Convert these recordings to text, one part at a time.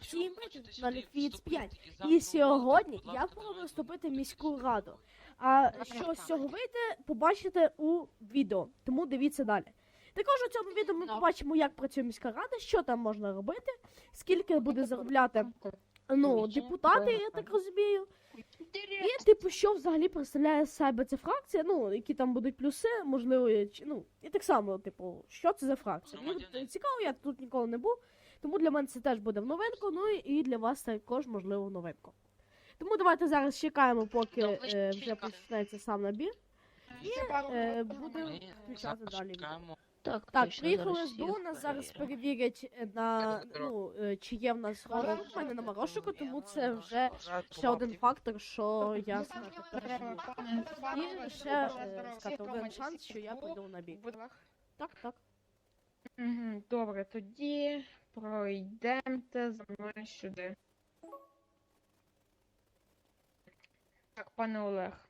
Всім на Фіц 5. І сьогодні я планую вступити в міську раду. А що з цього вийде, побачите у відео. Тому дивіться далі. Також у цьому відео ми побачимо, як працює міська рада, що там можна робити, скільки буде заробляти ну, депутати, я так розумію. І типу, що взагалі представляє себе ця фракція, ну, які там будуть плюси, можливо, чи- ну, і так само, типу, що це за фракція. Мені тут цікаво, я тут ніколи не був. Тому для мене це теж буде в новинку, ну і для вас також можливо в новинку. Тому давайте зараз чекаємо, поки е, вже чекаємо. почнеться сам набір. Е, будемо включати далі. відео. Так, Так, точно, приїхали зараз з всіх нас зараз перевіримо. перевірять на ну, е, чи є в нас розум. У мене нема розшуку, тому це вже ще один фактор, що я переживу. І ще е, сказати, один шанс, що я прийду в набір. Так, так. Угу, добре, тоді пройдемте за мною сюди. Так, пане Олег.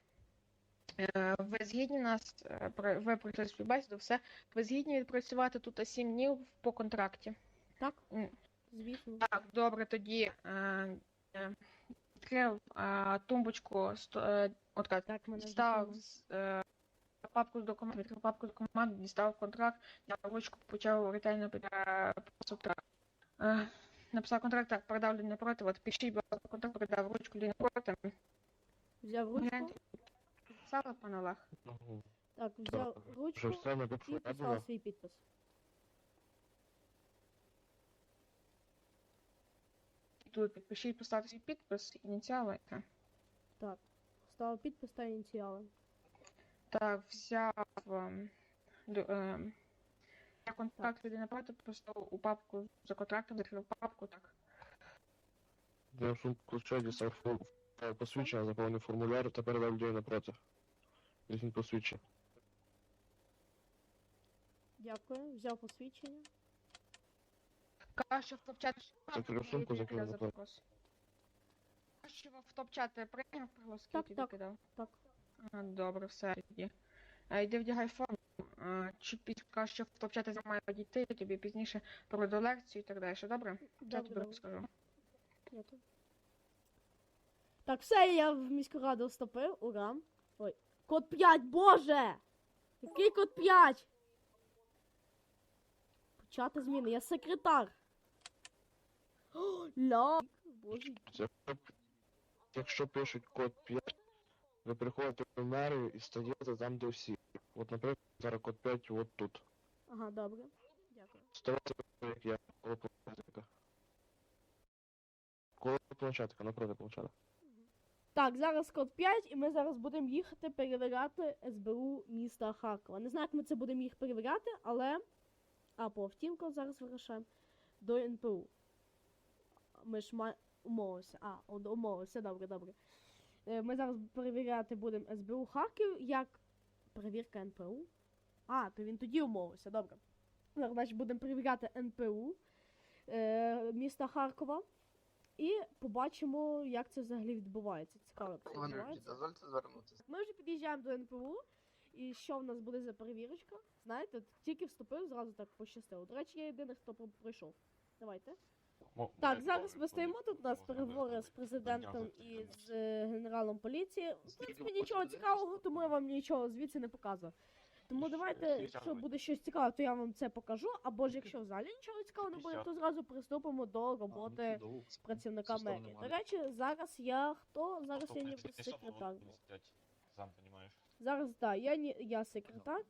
е, Ви згідні нас, е, ви пройшли співбесіду, все. Ви згідні відпрацювати тут 7 днів по контракті? Так, звісно. Так, добре, тоді е, відкрив тумбочку, от так, е, папку з документів, відкрив папку з документів, дістав контракт, взяв ручку, почав ретельно е, написав контракт, так, передав людині напроти, от пишіть, будь ласка, контракт, передав ручку людині напроти. взяв ручку. Писала, пане Олег? Так, взяв ручку і писав свій підпис. Тут підпишіть, поставте свій підпис, ініціали. Так. Ставив підпис та ініціали. Так, взяв до, я контракт людини напроти, просто у папку за контрактом, відкрив папку, так. Я в ключа дістав е, посвідчення, заповнив формуляр та передав людей напроти. Візьміть посвідчення. Дякую. Взяв посвідчення. Краще в топ-чат. Закрив сумку, закрив за заплат. вопрос. Краще в топ-чат прийняв пригласки, Так, тобі так. кидав. Так. А, добре, все тоді. А, йди вдягай форму. А, чуть пізніше краще в топ-чати займає дітей, тобі пізніше проведу лекцію і так далі. Добре? Я тобі розкажу. Так, все, я в міську раду вступив. Ура. Ой. Код 5, боже! Який код 5? Почати зміни, я секретар. О, ля. Боже. Це- Якщо пишуть код 5, ви приходите в мерію і стаєте там, де всі. От, наприклад, зараз код 5 от тут. Ага, добре. Дякую. Ставайте, як я, коло планшетика. Коло планшетика, напроти планшетика. Так, зараз код 5, і ми зараз будемо їхати перевіряти СБУ міста Харкова. Не знаю, як ми це будемо їх перевіряти, але. А, по автівку зараз вирішаємо. До НПУ. Ми ж ма... умовилися. А, умовилися, добре, добре. Е, Ми зараз перевіряти будемо СБУ Харків як перевірка НПУ. А, то він тоді умовився, добре. Значить, будемо перевіряти НПУ е, міста Харкова. І побачимо, як це взагалі відбувається. Цікаво, як це відбувається. дозвольте звернутися. Ми вже під'їжджаємо до НПУ. І що в нас буде за перевірочка? Знаєте, тільки вступив, зразу так пощастило. До речі, я єдиний, хто пройшов. Давайте. Так, зараз ми стоїмо тут. У нас переговори з президентом і з е, генералом поліції. В принципі, нічого цікавого, тому я вам нічого звідси не показую. Тому давайте, якщо буде щось цікаве, то я вам це покажу. Або ж якщо взагалі нічого цікавого не буде, то зразу приступимо до роботи працівника мерії. До речі, зараз я хто? Зараз я ніби секретар. Сам. Зараз так, я ні, я секретар.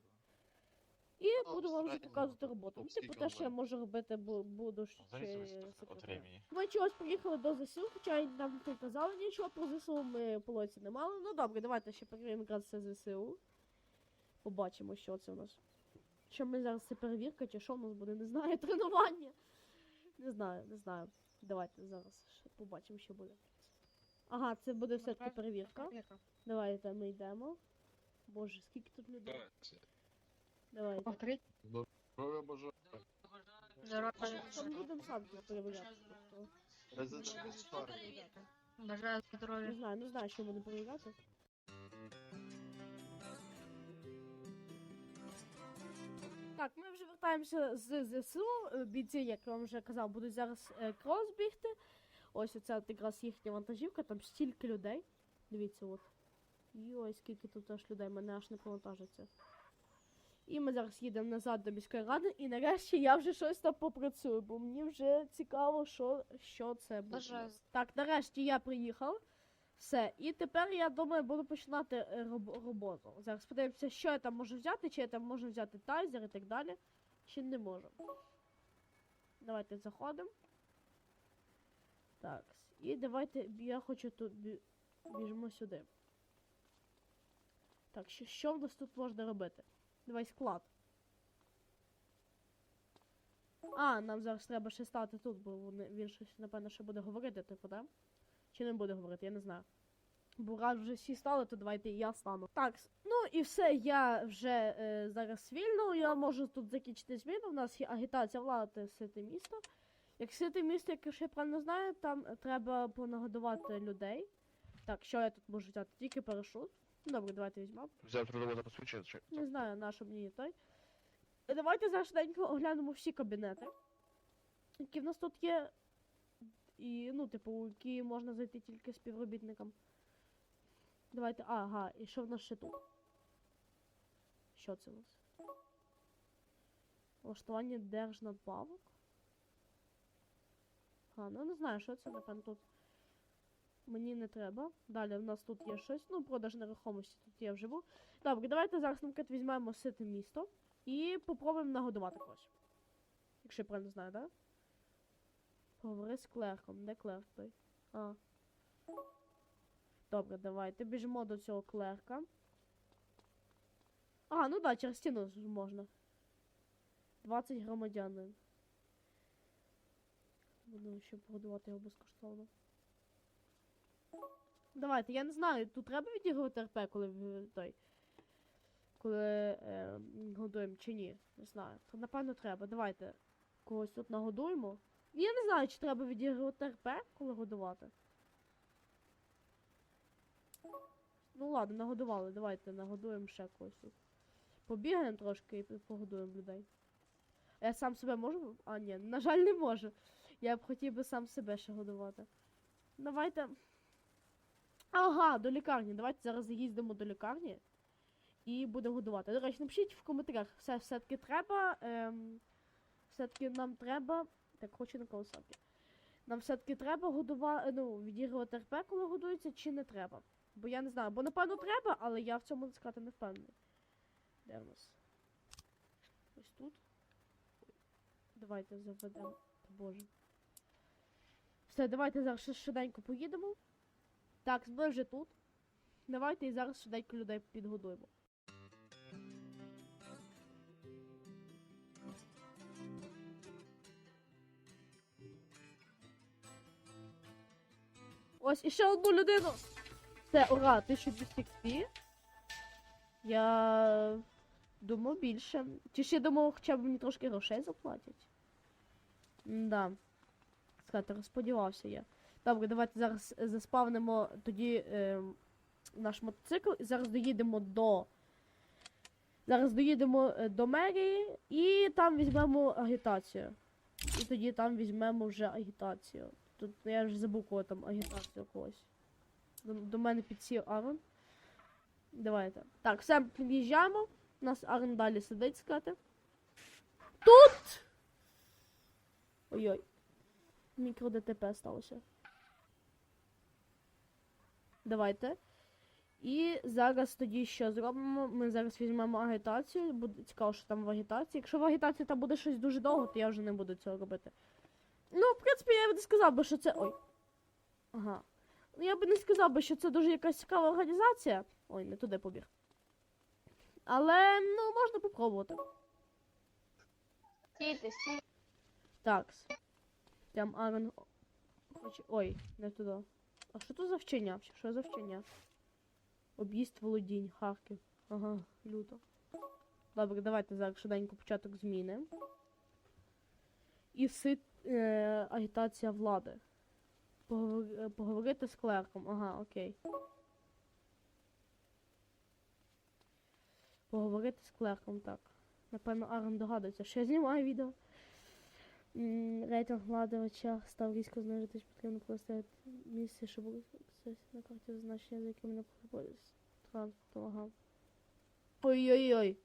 І Ну, буду вам вже показувати роботу. Ну, скільки типу, те, вам що я можу робити, бу- буду ще секретарем. времени. Ми чогось приїхали до ЗСУ, хоча й нам тут казали нічого про ЗСУ, ми по лоці не мали. Ну добре, давайте ще перевіримо якраз це ЗСУ. Побачимо, що це у нас. Що ми зараз це перевірка, чи що в нас буде, не знаю, тренування. Не знаю, не знаю. Давайте зараз ще побачимо, що буде. Ага, це буде все-таки перевірка. Давайте ми йдемо. Боже, скільки тут людей. Давайте. Повторіть. Здоров'я бажаю. Там будемо сам перевіряти. просто. Бажаю Не знаю, не знаю, що будемо перевіряти. Так, ми вже вертаємося з ЗСУ. Бійці, як я вам вже казав, будуть зараз е, крос бігти. Ось оця якраз їхня вантажівка, там стільки людей. Дивіться, от. Ось скільки тут аж людей, мене аж не повантажиться. І ми зараз їдемо назад до міської ради, і нарешті я вже щось там попрацюю, бо мені вже цікаво, що, що це буде. Бажаю. Так, нарешті я приїхав. Все, і тепер я думаю, буду починати е, роб- роботу. Зараз подивимося, що я там можу взяти, чи я там можу взяти тайзер і так далі. Чи не можу. Давайте заходимо. Так. І давайте я хочу тут бі- біжимо сюди. Так, що, що в нас тут можна робити? Давай склад. А, нам зараз треба ще стати тут, бо він щось, напевно, ще буде говорити, типу, да? Чи не буде говорити, я не знаю. Бо раз вже всі стали, то давайте і я стану. Так, ну і все, я вже е, зараз вільно, я можу тут закінчити зміну. У нас є агітація влади сити місто. Як сити місто, якщо я ще правильно знаю, там треба понагодувати людей. Так, що я тут можу взяти? Тільки парашут. Ну, Добре, давайте візьмемо. Взяв трудове посвідчення, чи Не знаю, на що мені той. Е, Давайте зараз швиденько оглянемо всі кабінети, які в нас тут є. І, ну, типу, які можна зайти тільки співробітникам. Давайте. Ага, і що в нас ще тут? Що це у нас? Влаштування держнадбавок. А, ну не знаю, що це, напевно, тут. Мені не треба. Далі в нас тут є щось. Ну, продаж нерухомості тут є вживу. Добре, давайте зараз наприклад візьмемо сите місто і попробуємо нагодувати когось. Якщо я правильно знаю, так? Да? Поговори з клерком. Де клерк той? А. Добре, давайте біжимо до цього клерка. А, ну да, через стіну можна. 20 громадянин. Буду ще погодувати його безкоштовно. Давайте, я не знаю, тут треба відігрувати РП, коли той. Коли е, годуємо чи ні. Не знаю. Напевно треба. Давайте когось тут нагодуємо. Я не знаю, чи треба відігрувати РП, коли годувати. Ну ладно, нагодували. Давайте нагодуємо ще когось тут. Побігаємо трошки і погодуємо людей. Я сам себе можу? А, ні, на жаль, не можу. Я б хотів би сам себе ще годувати. Давайте. Ага, до лікарні. Давайте зараз заїздимо до лікарні і будемо годувати. До речі, напишіть в коментарях, все все-таки треба. Ем, все-таки нам треба. Так, хочу на колосаки. Нам все-таки треба годувати, ну, відігрувати РП, коли годується, чи не треба. Бо я не знаю, бо напевно треба, але я в цьому сказати не впевнений. Де в нас? Ось тут. Давайте заведемо. Боже. Все, давайте зараз ще швиденько поїдемо. Так, ми вже тут. Давайте і зараз швиденько людей підгодуємо. Ось іще одну людину. Це ура, 1200 XP. Я думав більше. Чи ще думав, хоча б мені трошки грошей заплатять. Да. Сказати, розподівався я. Добре, давайте зараз е, заспавнимо тоді е, наш мотоцикл і зараз доїдемо до. Зараз доїдемо е, до мерії і там візьмемо агітацію. І тоді там візьмемо вже агітацію. Тут я вже забув кого там агітацію когось. До, до мене підсів Арон. Давайте. Так, все, під'їжджаємо. У нас Арон далі сидить сказати. Тут! Ой-ой. Мікро ДТП сталося. Давайте. І зараз тоді що зробимо? Ми зараз візьмемо агітацію. Буде цікаво, що там в агітації. Якщо в агітації там буде щось дуже довго, то я вже не буду цього робити. Ну, в принципі, я б не сказав би, що це. Ой. Ага. Ну, я би не сказав би, що це дуже якась цікава організація. Ой, не туди побіг. Але, ну, можна попробувати. Стійте, стійте. Так. Там. Хоче... Ой, не туди. А що тут за вчення? Що за вчення? Об'їзд володінь, Харків. Ага, люто. Добре, давайте зараз швиденько початок зміни. І сит е, агітація влади. Поговор- е, Поговорити з клерком. Ага, окей. Поговорити з клерком, так. Напевно, Арон догадується, що я знімаю відео. Рейтинг влади став різко знижитись, потрібно поставити місце, щоб на карті зазначення, за якими не проходить транспортом, ага. Ой-ой-ой.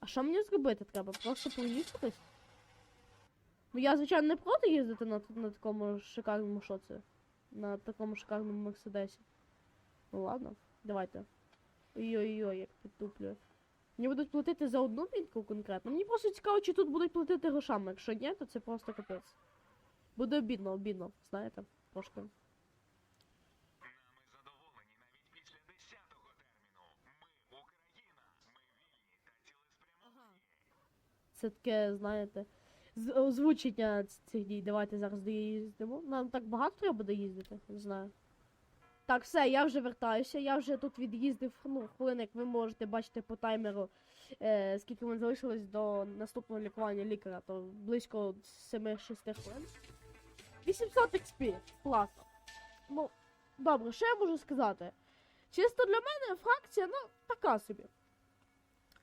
А що мені зробити треба? Просто проїхатись? Я, звичайно, не проти їздити на, на такому шикарному що це? На такому шикарному мерседесі. Ну ладно, давайте. Ой-ой-ой, як підтуплює. Мені будуть платити за одну мітку конкретно. Мені просто цікаво, чи тут будуть платити грошами. Якщо ні, то це просто капець. Буде обідно, обідно, знаєте, трошки. Це таке, знаєте, озвучення цих дій. Давайте зараз доїздимо. Нам так багато треба доїздити, не знаю. Так, все, я вже вертаюся. Я вже тут від'їздив, ну, хвилин, як ви можете бачити по таймеру, е, скільки ми залишилось до наступного лікування лікаря, то близько 7-6 хвилин. 800 XP, класно. Ну, добре, що я можу сказати? Чисто для мене фракція, ну, така собі.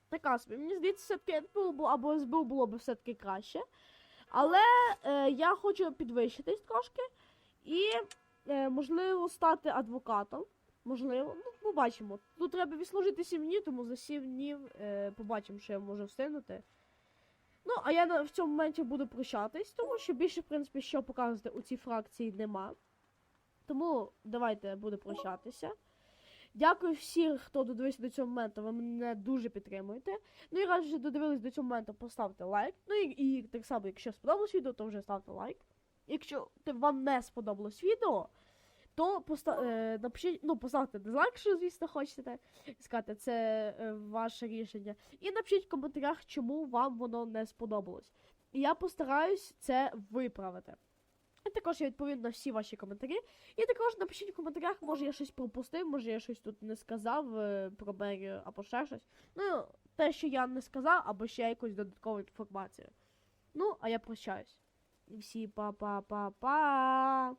Така собі. Мені здається, все-таки НПУ або СБУ було б все-таки краще. Але е, я хочу підвищитись трошки і, можливо, стати адвокатом. Можливо, ну, побачимо. Тут треба відслужити 7 днів, тому за 7 днів е, побачимо, що я можу встигнути. Ну, а я в цьому моменті буду прощатись, тому що більше, в принципі, що показувати у цій фракції нема. Тому давайте буду прощатися. Дякую всім, хто додивився до цього моменту. Ви мене дуже підтримуєте. Ну і раз вже додивились до цього моменту, поставте лайк. Ну і, і так само, якщо сподобалось відео, то вже ставте лайк. Якщо вам не сподобалось відео, то поста- е, напишіть, ну, поставте дизлайк, якщо, звісно, хочете сказати, це е, ваше рішення. І напишіть в коментарях, чому вам воно не сподобалось. І я постараюсь це виправити. І також я відповім на всі ваші коментарі. І також напишіть в коментарях, може я щось пропустив, може я щось тут не сказав е, про мерію або ще щось. Ну, те, що я не сказав, або ще якусь додаткову інформацію. Ну, а я прощаюсь. Всі па-па-па-па.